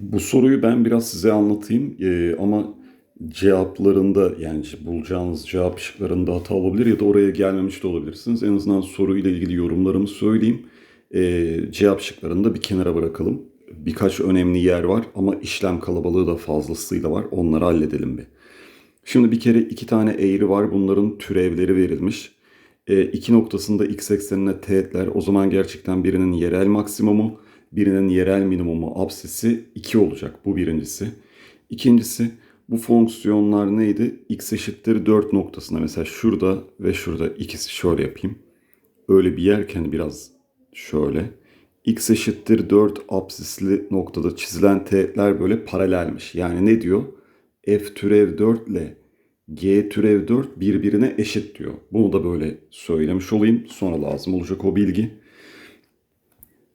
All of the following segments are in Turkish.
Bu soruyu ben biraz size anlatayım Ee, ama cevaplarında yani bulacağınız cevap şıklarında hata olabilir ya da oraya gelmemiş de olabilirsiniz. En azından soruyla ilgili yorumlarımı söyleyeyim. Ee, cevap şıklarını da bir kenara bırakalım. Birkaç önemli yer var ama işlem kalabalığı da fazlasıyla var. Onları halledelim bir. Şimdi bir kere iki tane eğri var. Bunların türevleri verilmiş. E, iki noktasında x eksenine teğetler. O zaman gerçekten birinin yerel maksimumu, birinin yerel minimumu absisi 2 olacak. Bu birincisi. İkincisi bu fonksiyonlar neydi? x eşittir 4 noktasında mesela şurada ve şurada ikisi şöyle yapayım. Öyle bir yerken biraz şöyle. x eşittir 4 absisli noktada çizilen teğetler böyle paralelmiş. Yani ne diyor? f türev 4 ile g türev 4 birbirine eşit diyor. Bunu da böyle söylemiş olayım. Sonra lazım olacak o bilgi.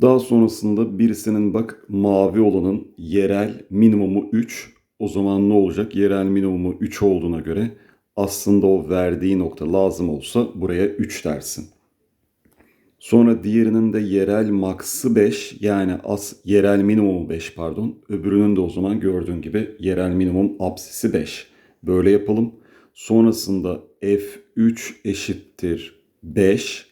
Daha sonrasında birisinin bak mavi olanın yerel minimumu 3. O zaman ne olacak? Yerel minimumu 3 olduğuna göre aslında o verdiği nokta lazım olsa buraya 3 dersin. Sonra diğerinin de yerel maksı 5 yani as yerel minimumu 5 pardon. Öbürünün de o zaman gördüğün gibi yerel minimum apsisi 5. Böyle yapalım. Sonrasında f3 eşittir 5.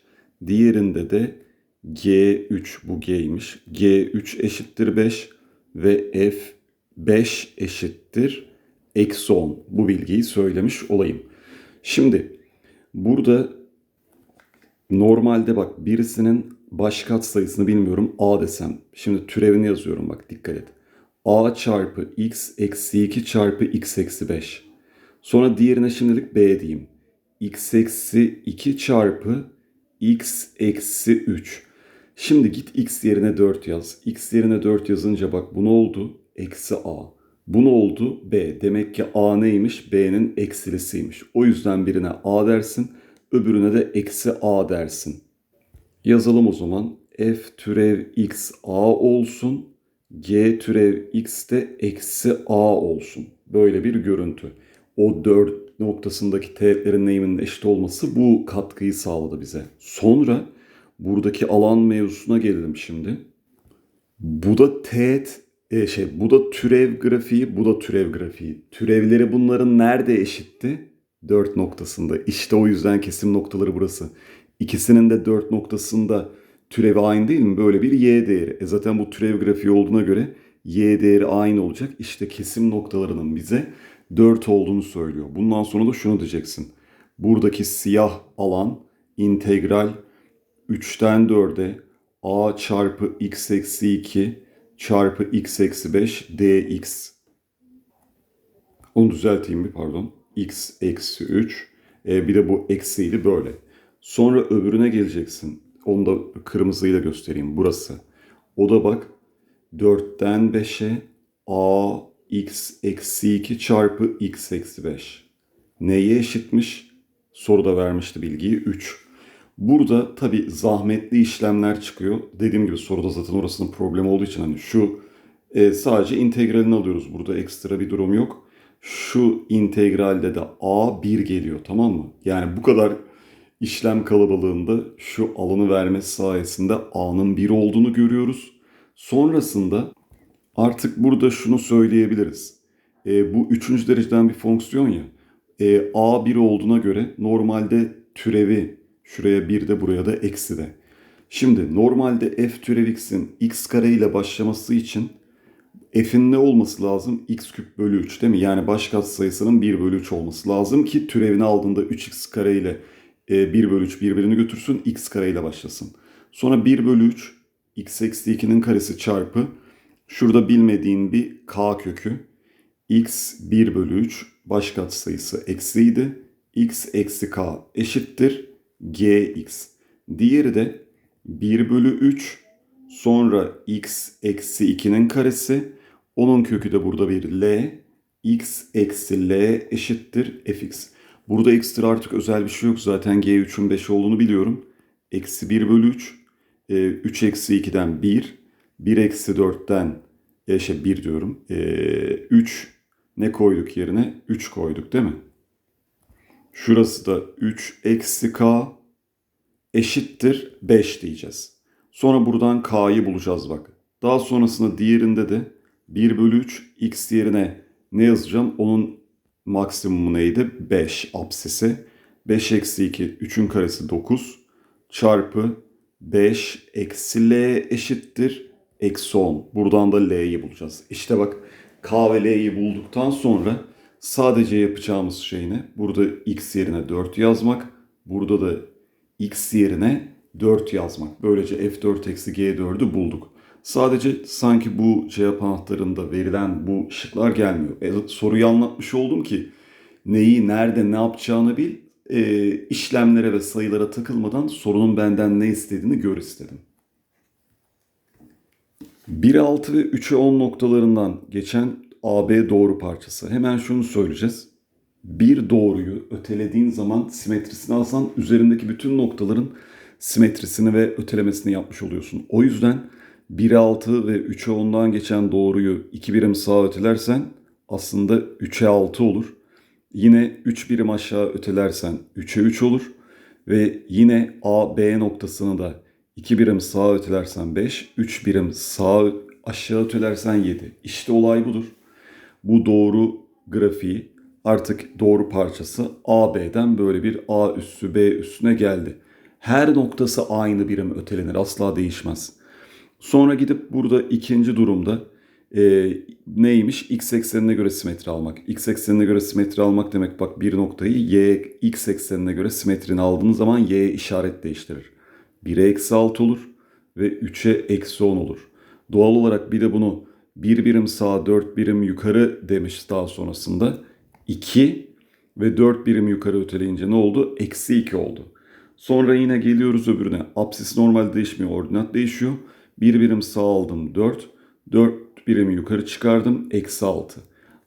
Diğerinde de g3 bu g'ymiş. g3 eşittir 5 ve f5 eşittir eksi 10. Bu bilgiyi söylemiş olayım. Şimdi burada Normalde bak birisinin baş katsayısını bilmiyorum a desem. Şimdi türevini yazıyorum bak dikkat et. a çarpı x eksi 2 çarpı x eksi 5. Sonra diğerine şimdilik b diyeyim. x eksi 2 çarpı x eksi 3. Şimdi git x yerine 4 yaz. x yerine 4 yazınca bak bu ne oldu? Eksi a. Bu ne oldu? b. Demek ki a neymiş? b'nin eksilisiymiş. O yüzden birine a dersin öbürüne de eksi a dersin. Yazalım o zaman. f türev x a olsun. g türev x de eksi a olsun. Böyle bir görüntü. O dört noktasındaki teğetlerin eğiminin eşit olması bu katkıyı sağladı bize. Sonra buradaki alan mevzusuna gelelim şimdi. Bu da teğet e, şey bu da türev grafiği, bu da türev grafiği. Türevleri bunların nerede eşitti? 4 noktasında. İşte o yüzden kesim noktaları burası. İkisinin de 4 noktasında türevi aynı değil mi? Böyle bir y değeri. E zaten bu türev grafiği olduğuna göre y değeri aynı olacak. İşte kesim noktalarının bize 4 olduğunu söylüyor. Bundan sonra da şunu diyeceksin. Buradaki siyah alan integral 3'ten 4'e a çarpı x eksi 2 çarpı x eksi 5 dx. Onu düzelteyim bir pardon x eksi 3. E, bir de bu eksiydi böyle. Sonra öbürüne geleceksin. Onu da kırmızıyla göstereyim. Burası. O da bak 4'ten 5'e a x eksi 2 çarpı x eksi 5. Neye eşitmiş? Soruda vermişti bilgiyi 3. Burada tabi zahmetli işlemler çıkıyor. Dediğim gibi soruda zaten orasının problemi olduğu için hani şu e, sadece integralini alıyoruz. Burada ekstra bir durum yok şu integralde de a 1 geliyor tamam mı? Yani bu kadar işlem kalabalığında şu alanı vermesi sayesinde a'nın 1 olduğunu görüyoruz. Sonrasında artık burada şunu söyleyebiliriz. E, bu üçüncü dereceden bir fonksiyon ya. E, a 1 olduğuna göre normalde türevi şuraya 1 de buraya da eksi de. Şimdi normalde f türev x'in x kare ile başlaması için f'in ne olması lazım? x küp bölü 3 değil mi? Yani baş sayısının 1 bölü 3 olması lazım ki türevini aldığında 3x kare ile 1 e, bölü 3 birbirini götürsün x kare ile başlasın. Sonra 1 bölü 3 x eksi 2'nin karesi çarpı şurada bilmediğin bir k kökü x 1 bölü 3 baş sayısı eksiydi. x eksi k eşittir gx. Diğeri de 1 bölü 3 sonra x eksi 2'nin karesi onun kökü de burada bir L. X eksi L eşittir fx. Burada ekstra artık özel bir şey yok. Zaten G3'ün 5 olduğunu biliyorum. Eksi 1 bölü 3. E, 3 eksi 2'den 1. 1 eksi 4'ten e, şey 1 diyorum. E, 3 ne koyduk yerine? 3 koyduk değil mi? Şurası da 3 eksi k eşittir 5 diyeceğiz. Sonra buradan k'yı bulacağız bak. Daha sonrasında diğerinde de 1 bölü 3 x yerine ne yazacağım? Onun maksimumu neydi? 5 apsisi. 5 eksi 2 3'ün karesi 9 çarpı 5 eksi l eşittir eksi 10. Buradan da l'yi bulacağız. İşte bak k ve l'yi bulduktan sonra sadece yapacağımız şey ne? Burada x yerine 4 yazmak. Burada da x yerine 4 yazmak. Böylece f4 eksi g4'ü bulduk. Sadece sanki bu cevap anahtarında verilen bu şıklar gelmiyor. E, soruyu anlatmış oldum ki neyi, nerede, ne yapacağını bil. E, işlemlere ve sayılara takılmadan sorunun benden ne istediğini gör istedim. 1'e 6 ve 3'e 10 noktalarından geçen AB doğru parçası. Hemen şunu söyleyeceğiz. Bir doğruyu ötelediğin zaman simetrisini alsan üzerindeki bütün noktaların simetrisini ve ötelemesini yapmış oluyorsun. O yüzden 1'e 6 ve 3'e 10'dan geçen doğruyu 2 birim sağa ötelersen aslında 3'e 6 olur. Yine 3 birim aşağı ötelersen 3'e 3 olur. Ve yine A, B noktasını da 2 birim sağa ötelersen 5, 3 birim sağa aşağı ötelersen 7. İşte olay budur. Bu doğru grafiği artık doğru parçası AB'den böyle bir A üssü B üssüne geldi. Her noktası aynı birim ötelenir asla değişmez. Sonra gidip burada ikinci durumda e, neymiş? X eksenine göre simetri almak. X eksenine göre simetri almak demek bak bir noktayı Y X eksenine göre simetrini aldığınız zaman Y işaret değiştirir. 1'e eksi 6 olur ve 3'e eksi 10 olur. Doğal olarak bir de bunu bir birim sağa 4 birim yukarı demiş daha sonrasında. 2 ve 4 birim yukarı öteleyince ne oldu? Eksi 2 oldu. Sonra yine geliyoruz öbürüne. Apsis normal değişmiyor, ordinat değişiyor. Bir birim sağ aldım 4. 4 birimi yukarı çıkardım. Eksi 6.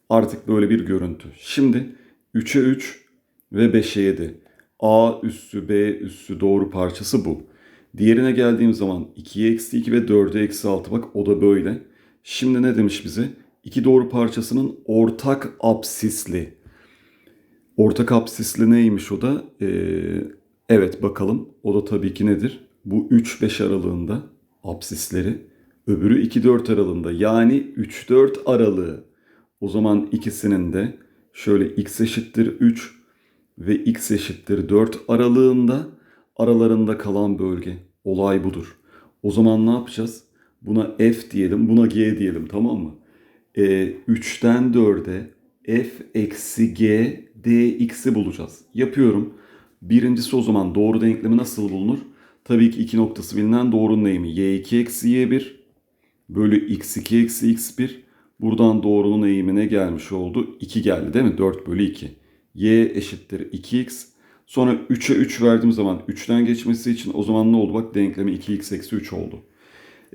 Artık böyle bir görüntü. Şimdi 3'e 3 ve 5'e 7. A üssü B üssü doğru parçası bu. Diğerine geldiğim zaman 2'ye eksi 2 ve 4'e eksi 6 bak o da böyle. Şimdi ne demiş bize? İki doğru parçasının ortak apsisli. Ortak apsisli neymiş o da? Ee, evet bakalım. O da tabii ki nedir? Bu 3-5 aralığında apsisleri. Öbürü 2-4 aralığında. Yani 3-4 aralığı. O zaman ikisinin de şöyle x eşittir 3 ve x eşittir 4 aralığında aralarında kalan bölge. Olay budur. O zaman ne yapacağız? Buna f diyelim, buna g diyelim tamam mı? E, 3'ten 4'e f eksi g dx'i bulacağız. Yapıyorum. Birincisi o zaman doğru denklemi nasıl bulunur? Tabii ki iki noktası bilinen doğrunun eğimi y2 eksi y1 bölü x2 eksi x1. Buradan doğrunun eğimine gelmiş oldu. 2 geldi değil mi? 4 bölü 2. y eşittir 2x. Sonra 3'e 3 verdiğim zaman 3'ten geçmesi için o zaman ne oldu? Bak denklemi 2x eksi 3 oldu.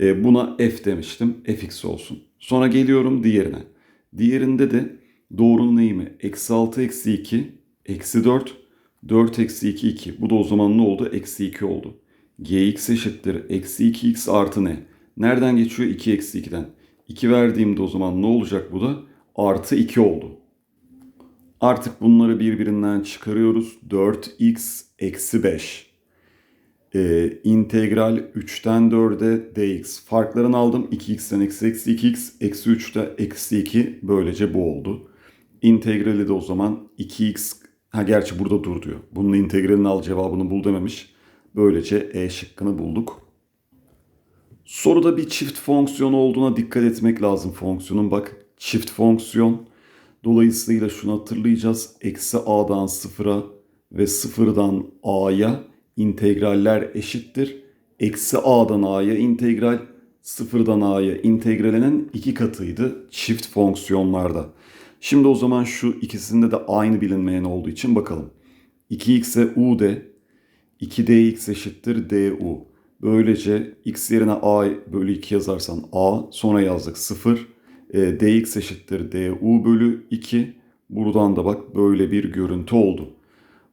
E, buna f demiştim. fx olsun. Sonra geliyorum diğerine. Diğerinde de doğrunun eğimi eksi 6 eksi 2 eksi 4 4 eksi 2 2. Bu da o zaman ne oldu? Eksi 2 oldu. gx eşittir eksi 2x artı ne? Nereden geçiyor? 2 eksi 2'den. 2 verdiğimde o zaman ne olacak bu da? Artı 2 oldu. Artık bunları birbirinden çıkarıyoruz. 4x eksi 5. Ee, integral 3'ten 4'e dx. Farklarını aldım. 2x'ten eksi eksi 2x. Eksi 3'te eksi 2. Böylece bu oldu. İntegrali de o zaman 2x. Ha gerçi burada dur diyor. Bunun integralini al cevabını bul dememiş. Böylece E şıkkını bulduk. Soruda bir çift fonksiyon olduğuna dikkat etmek lazım fonksiyonun. Bak çift fonksiyon. Dolayısıyla şunu hatırlayacağız. Eksi a'dan sıfıra ve sıfırdan a'ya integraller eşittir. Eksi a'dan a'ya integral, sıfırdan a'ya integralinin iki katıydı çift fonksiyonlarda. Şimdi o zaman şu ikisinde de aynı bilinmeyen olduğu için bakalım. 2x'e u de 2dx eşittir du. Böylece x yerine a bölü 2 yazarsan a sonra yazdık 0. E, dx eşittir du bölü 2. Buradan da bak böyle bir görüntü oldu.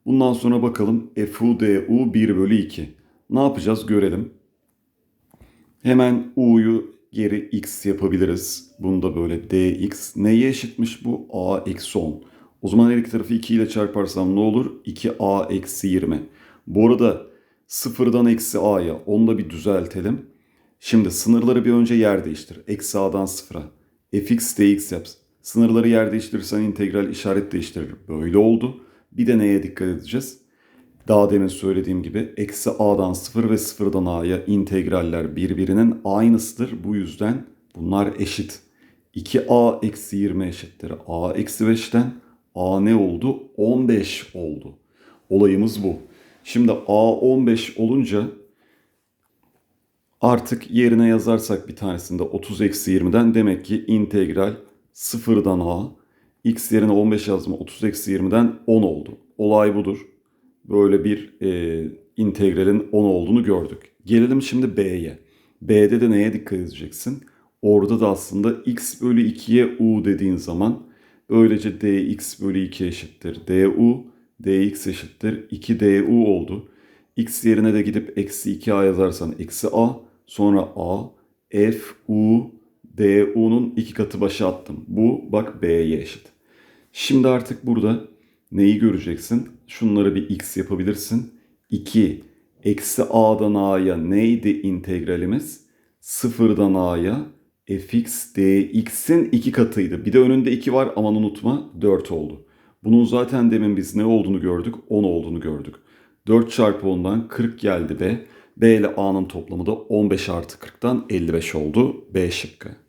Bundan sonra bakalım fu du 1 bölü 2. Ne yapacağız görelim. Hemen u'yu geri x yapabiliriz. Bunda böyle dx. Neye eşitmiş bu? a eksi 10. O zaman her iki tarafı 2 ile çarparsam ne olur? 2a eksi 20. Bu arada sıfırdan eksi a'ya onu da bir düzeltelim. Şimdi sınırları bir önce yer değiştir. Eksi a'dan sıfıra. fx dx yap. Sınırları yer değiştirirsen integral işaret değiştirir. Böyle oldu. Bir de neye dikkat edeceğiz? Daha demin söylediğim gibi eksi a'dan 0 ve 0'dan a'ya integraller birbirinin aynısıdır. Bu yüzden bunlar eşit. 2a eksi 20 eşittir. a eksi 5'ten a ne oldu? 15 oldu. Olayımız bu. Şimdi a 15 olunca artık yerine yazarsak bir tanesinde 30 eksi 20'den demek ki integral 0'dan a x yerine 15 yazma 30 eksi 20'den 10 oldu. Olay budur. Böyle bir e, integralin 10 olduğunu gördük. Gelelim şimdi b'ye. B'de de neye dikkat edeceksin? Orada da aslında x bölü 2'ye u dediğin zaman böylece dx bölü 2 eşittir. du dx eşittir 2 du oldu. x yerine de gidip eksi 2a yazarsan eksi a sonra a f u du'nun iki katı başa attım. Bu bak b'ye eşit. Şimdi artık burada neyi göreceksin? Şunları bir x yapabilirsin. 2 eksi a'dan a'ya neydi integralimiz? Sıfırdan a'ya fx dx'in iki katıydı. Bir de önünde 2 var aman unutma 4 oldu. Bunun zaten demin biz ne olduğunu gördük? 10 olduğunu gördük. 4 çarpı 10'dan 40 geldi B. B ile A'nın toplamı da 15 artı 40'tan 55 oldu. B şıkkı.